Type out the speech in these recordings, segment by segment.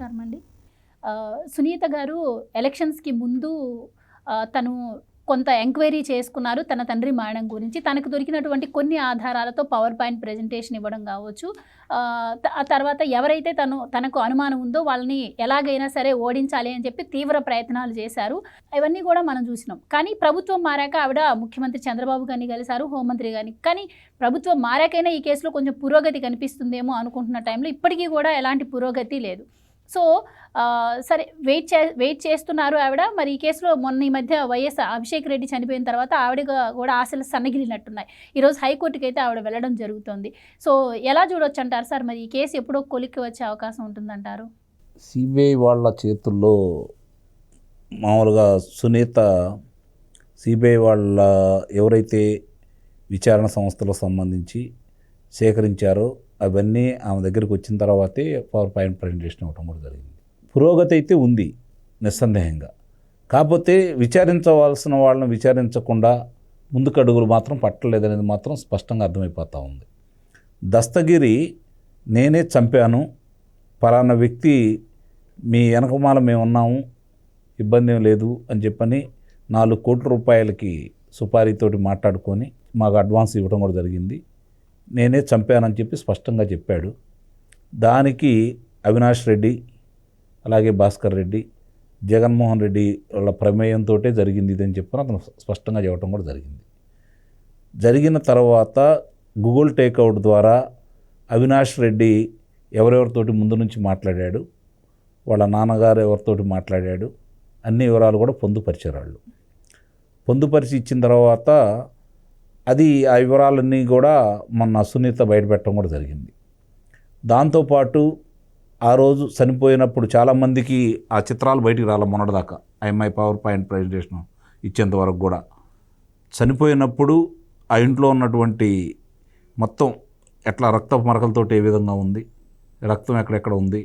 నమస్కారం అండి. సునీత గారు ఎలక్షన్స్కి ముందు తను కొంత ఎంక్వైరీ చేసుకున్నారు తన తండ్రి మరణం గురించి. తనకు దొరికినటువంటి కొన్ని ఆధారాలతో పవర్ పాయింట్ ప్రజెంటేషన్ ఇవ్వడం కావచ్చు. ఆ, ఆ తర్వాత ఎవరైతే తను తనకు అనుమానం ఉందో వాళ్ళని ఎలాగైనా సరే ఓడించాలి అని చెప్పి తీవ్ర ప్రయత్నాలు చేశారు. ఇవన్నీ కూడా మనం చూసినాం. కానీ ప్రభుత్వం మారాక ఆవిడ ముఖ్యమంత్రి చంద్రబాబు గారిని కలిశారు హోంమంత్రి గారిని. కానీ ప్రభుత్వం మారాకైనా ఈ కేసులో కొంచెం పురోగతి కనిపిస్తుందేమో అనుకుంటున్న టైంలో ఇప్పటికీ కూడా ఎలాంటి పురోగతి లేదు. సో సరే వెయిట్ చే వెయిట్ చేస్తున్నారు ఆవిడ. మరి ఈ కేసులో మొన్న ఈ మధ్య వైఎస్ అభిషేక్ రెడ్డి చనిపోయిన తర్వాత ఆవిడ కూడా ఆశలు సన్నగిలినట్టున్నాయి. ఈరోజు హైకోర్టుకి అయితే ఆవిడ వెళ్ళడం జరుగుతుంది. సో ఎలా చూడొచ్చు అంటారు సార్? మరి ఈ కేసు ఎప్పుడో కొలిక్కి వచ్చే అవకాశం ఉంటుందంటారు? సిబిఐ వాళ్ళ చేతుల్లో మామూలుగా సునీత సిబిఐ వాళ్ళ ఎవరైతే విచారణ సంస్థలకు సంబంధించి సేకరించారో అవన్నీ ఆమె దగ్గరికి వచ్చిన తర్వాతే పవర్ పాయింట్ ప్రజెంటేషన్ ఇవ్వడం కూడా జరిగింది. పురోగతి అయితే ఉంది నిస్సందేహంగా. కాకపోతే విచారించవలసిన వాళ్ళని విచారించకుండా ముందుకడుగులు మాత్రం పట్టలేదనేది మాత్రం స్పష్టంగా అర్థమైపోతూ ఉంది. దస్తగిరి నేనే చంపాను పలానా వ్యక్తి మీ వెనకమాల మేము ఉన్నాము ఇబ్బంది ఏం లేదు అని చెప్పని నాలుగు కోట్ల రూపాయలకి సుపారీతోటి మాట్లాడుకొని మాకు అడ్వాన్స్ ఇవ్వడం కూడా జరిగింది. నేనే చంపానని చెప్పి స్పష్టంగా చెప్పాడు. దానికి అవినాష్ రెడ్డి అలాగే భాస్కర్ రెడ్డి జగన్మోహన్ రెడ్డి వాళ్ళ ప్రమేయంతో జరిగింది ఇది అని చెప్పని అతను స్పష్టంగా చెప్పడం కూడా జరిగింది. జరిగిన తర్వాత గూగుల్ టేక్అవుట్ ద్వారా అవినాష్ రెడ్డి ఎవరెవరితోటి ముందు నుంచి మాట్లాడాడు వాళ్ళ నాన్నగారు ఎవరితోటి మాట్లాడాడు అన్ని వివరాలు కూడా పొందుపరిచారు వాళ్ళు. పొందుపరిచి ఇచ్చిన తర్వాత అది ఆ వివరాలన్నీ కూడా మొన్న సునీత బయటపెట్టడం కూడా జరిగింది. దాంతోపాటు ఆ రోజు చనిపోయినప్పుడు చాలామందికి ఆ చిత్రాలు బయటికి రాలే మొన్నటిదాకా. ఐఎంఐ పవర్ పాయింట్ ప్రజెంటేషన్ ఇచ్చేంత వరకు కూడా. చనిపోయినప్పుడు ఆ ఇంట్లో ఉన్నటువంటి మొత్తం ఎట్లా రక్త మరకలతోటి ఏ విధంగా ఉంది రక్తం ఎక్కడెక్కడ ఉంది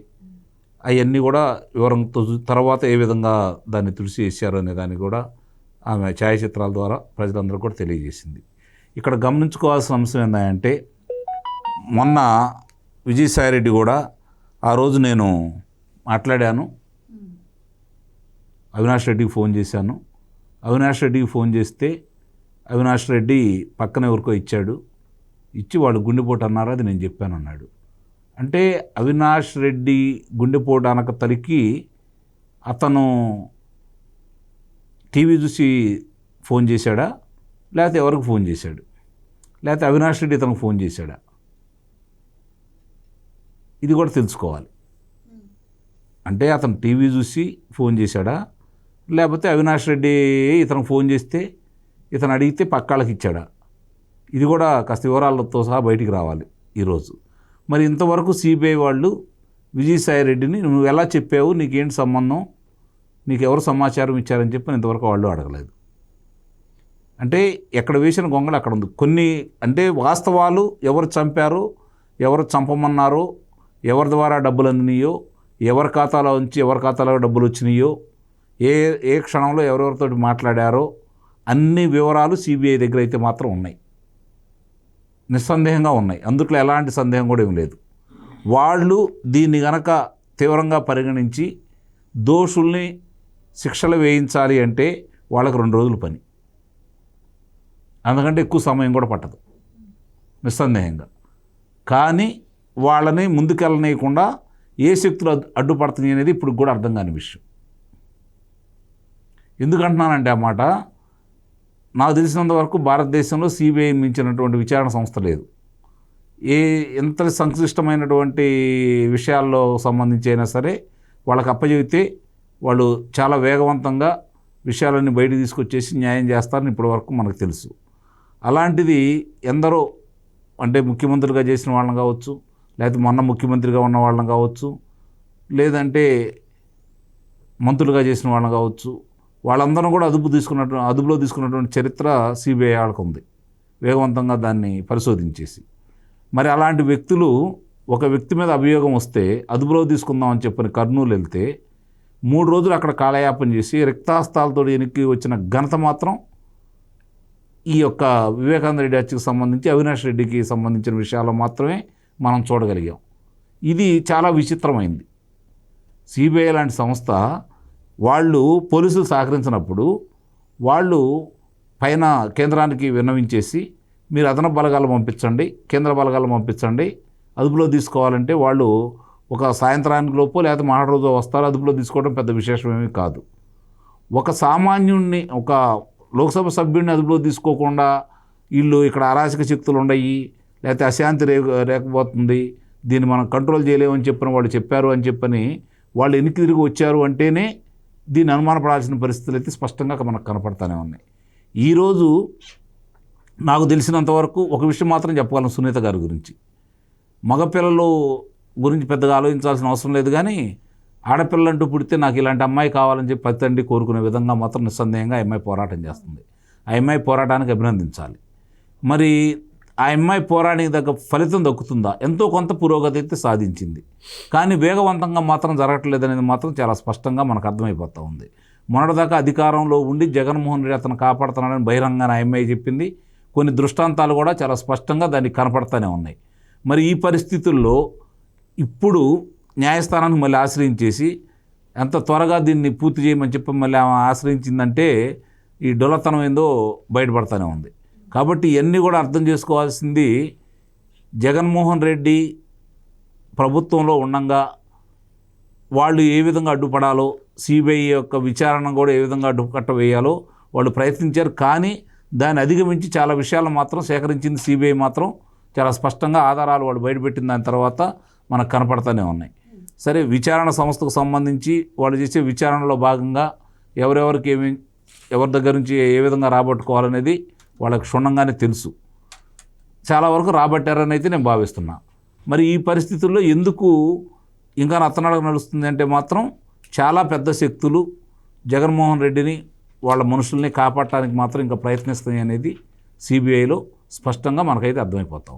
అవన్నీ కూడా వివరంతో తర్వాత ఏ విధంగా దాన్ని తుడిసి వేసారు అనే దాన్ని కూడా ఆమె ఛాయాచిత్రాల ద్వారా ప్రజలందరూ కూడా తెలియజేసింది. ఇక్కడ గమనించుకోవాల్సిన అంశం ఏంటంటే మొన్న విజయసాయిరెడ్డి కూడా ఆ రోజు నేను మాట్లాడాను. అవినాష్ రెడ్డికి ఫోన్ చేశాను. అవినాష్ రెడ్డికి ఫోన్ చేస్తే అవినాష్ రెడ్డి పక్కన ఎవరికో ఇచ్చాడు. ఇచ్చి వాళ్ళు గుండెపోటు అన్నారు అది నేను చెప్పాను అన్నాడు అంటే అవినాష్ రెడ్డి గుండెపోటు అనక తలికి అతను టీవీ చూసి ఫోన్ చేశాడా? లేకపోతే ఎవరికి ఫోన్ చేశాడు? లేకపోతే అవినాష్ రెడ్డి తనకు ఫోన్ చేశాడా? ఇది కూడా తెలుసుకోవాలి. అంటే అతను టీవీ చూసి ఫోన్ చేశాడా? లేకపోతే అవినాష్ రెడ్డి ఇతను ఫోన్ చేస్తే ఇతను అడిగితే పక్కాళ్ళకి ఇచ్చాడా? ఇది కూడా కాస్త వివరాలతో సహా బయటికి రావాలి ఈరోజు. మరి ఇంతవరకు సిబిఐ వాళ్ళు విజయసాయి రెడ్డిని నువ్వు ఎలా చెప్పావు? నీకేంటి సంబంధం? నీకు ఎవరు సమాచారం ఇచ్చారని చెప్పి ఇంతవరకు వాళ్ళు అడగలేదు. అంటే ఎక్కడ వేసిన గొంగళి అక్కడ ఉంది. కొన్ని అంటే వాస్తవాలు ఎవరు చంపారు ఎవరు చంపమన్నారు ఎవరి ద్వారా డబ్బులు అందినాయో ఎవరి ఖాతాలో ఉంచి ఎవరి ఖాతాలో డబ్బులు వచ్చినాయో ఏ ఏ క్షణంలో ఎవరెవరితో మాట్లాడారో అన్ని వివరాలు సిబిఐ దగ్గర అయితే మాత్రం ఉన్నాయి. నిస్సందేహంగా ఉన్నాయి. అందుట్లో ఎలాంటి సందేహం కూడా ఏం లేదు. వాళ్ళు దీన్ని గనక తీవ్రంగా పరిగణించి దోషుల్ని శిక్షలు వేయించాలి అంటే వాళ్ళకి రెండు రోజులు పని. అందుకంటే ఎక్కువ సమయం కూడా పట్టదు. నిస్సందేహంగా. కానీ వాళ్ళని ముందుకెళ్ళనీయకుండా ఏ శక్తులు అడ్డుపడుతున్నాయి అనేది ఇప్పుడు కూడా అర్థం కాని విషయం. ఎందుకంటున్నానంటే ఆ మాట నాకు తెలిసినంత వరకు భారతదేశంలో సిబిఐ మించినటువంటి విచారణ సంస్థ లేదు. ఏ ఎంత సంక్లిష్టమైనటువంటి విషయాల్లో సంబంధించి అయినా సరే వాళ్ళకి అప్పచెబితే వాళ్ళు చాలా వేగవంతంగా విషయాలన్నీ బయటకు తీసుకొచ్చేసి న్యాయం చేస్తారని ఇప్పటి వరకు మనకు తెలుసు. అలాంటిది ఎందరో అంటే ముఖ్యమంత్రులుగా చేసిన వాళ్ళని కావచ్చు లేకపోతే మొన్న ముఖ్యమంత్రిగా ఉన్న వాళ్ళని కావచ్చు లేదంటే మంత్రులుగా చేసిన వాళ్ళని కావచ్చు వాళ్ళందరం కూడా అదుపు తీసుకున్నట్టు అదుపులో తీసుకున్నటువంటి చరిత్ర సిబిఐ వాళ్ళకు ఉంది. వేగవంతంగా దాన్ని పరిశోధించేసి. మరి అలాంటి వ్యక్తులు ఒక వ్యక్తి మీద అభియోగం వస్తే అదుపులో తీసుకుందామని చెప్పని కర్నూలు వెళ్తే మూడు రోజులు అక్కడ కాలయాపన చేసి రిక్తాస్తాలతో వెనక్కి వచ్చిన ఘనత మాత్రం ఈ యొక్క వివేకానంద రెడ్డి హత్యకు సంబంధించి అవినాష్ రెడ్డికి సంబంధించిన విషయాలు మాత్రమే మనం చూడగలిగాం. ఇది చాలా విచిత్రమైంది. సిబిఐ లాంటి సంస్థ వాళ్ళు పోలీసులు సహకరించినప్పుడు వాళ్ళు పైన కేంద్రానికి విన్నవించేసి మీరు అదనపు బలగాలు పంపించండి కేంద్ర బలగాలు పంపించండి అదుపులో తీసుకోవాలంటే వాళ్ళు ఒక సాయంత్రానికి లోపు లేకపోతే మహాడు రోజు వస్తారు అదుపులో తీసుకోవడం పెద్ద విశేషమేమీ కాదు. ఒక సామాన్యుణ్ణి ఒక లోక్సభ సభ్యుడిని అదుపులో తీసుకోకుండా వీళ్ళు ఇక్కడ అరాచక శక్తులు ఉన్నాయి లేకపోతే అశాంతి రే రేకపోతుంది దీన్ని మనం కంట్రోల్ చేయలేమని చెప్పిన వాళ్ళు చెప్పారు అని చెప్పని వాళ్ళు వెనక్కి తిరిగి వచ్చారు అంటేనే దీన్ని అనుమానపడాల్సిన పరిస్థితులు అయితే స్పష్టంగా మనకు కనపడతానే ఉన్నాయి. ఈరోజు నాకు తెలిసినంతవరకు ఒక విషయం మాత్రం చెప్పగలను సునీత గారి గురించి. మగపిల్లలు గురించి పెద్దగా ఆలోచించాల్సిన అవసరం లేదు కానీ ఆడపిల్లంటూ పుడితే నాకు ఇలాంటి అమ్మాయి కావాలని చెప్పి ప్రతి తండ్రి కోరుకునే విధంగా మాత్రం నిస్సందేహంగా ఆ అమ్మాయి పోరాటం చేస్తుంది. ఆ అమ్మాయి పోరాటానికి అభినందించాలి. మరి ఆ అమ్మాయి పోరాటానికి తగ్గ ఫలితం దక్కుతుందా? ఎంతో కొంత పురోగతి అయితే సాధించింది. కానీ వేగవంతంగా మాత్రం జరగట్లేదు అనేది మాత్రం చాలా స్పష్టంగా మనకు అర్థమైపోతూ ఉంది. మొన్నటిదాకా అధికారంలో ఉండి జగన్మోహన్ రెడ్డి అతను కాపాడుతున్నాడని బహిరంగంగా అమ్మాయి చెప్పింది. కొన్ని దృష్టాంతాలు కూడా చాలా స్పష్టంగా దానికి కనపడతానే ఉన్నాయి. మరి ఈ పరిస్థితుల్లో ఇప్పుడు న్యాయస్థానాన్ని మళ్ళీ ఆశ్రయించేసి ఎంత త్వరగా దీన్ని పూర్తి చేయమని చెప్పి మళ్ళీ ఆమె ఆశ్రయించిందంటే ఈ డొలతనం ఏందో బయటపడతానే ఉంది. కాబట్టి ఇవన్నీ కూడా అర్థం చేసుకోవాల్సింది జగన్మోహన్ రెడ్డి ప్రభుత్వంలో ఉండంగా వాళ్ళు ఏ విధంగా అడ్డుపడాలో సిబిఐ యొక్క విచారణ కూడా ఏ విధంగా అడ్డుకట్ట వేయాలో వాళ్ళు ప్రయత్నించారు. కానీ దాన్ని అధిగమించి చాలా విషయాలు మాత్రం సేకరించింది సిబిఐ మాత్రం. చాలా స్పష్టంగా ఆధారాలు వాళ్ళు బయటపెట్టిన దాని తర్వాత మనకు కనపడతానే ఉన్నాయి. సరే విచారణ సంస్థకు సంబంధించి వాళ్ళు చేసే విచారణలో భాగంగా ఎవరెవరికి ఏమి ఎవరి దగ్గర నుంచి ఏ విధంగా రాబట్టుకోవాలనేది వాళ్ళకి క్షుణ్ణంగానే తెలుసు. చాలా వరకు రాబట్టారని అయితే నేను భావిస్తున్నా. మరి ఈ పరిస్థితుల్లో ఎందుకు ఇంకా నత్తనడక నడుస్తుంది అంటే మాత్రం చాలా పెద్ద శక్తులు జగన్మోహన్ రెడ్డిని వాళ్ళ మనుషుల్ని కాపాడటానికి మాత్రం ఇంకా ప్రయత్నిస్తాయి అనేది సిబిఐలో స్పష్టంగా మనకైతే అర్థమైపోతాం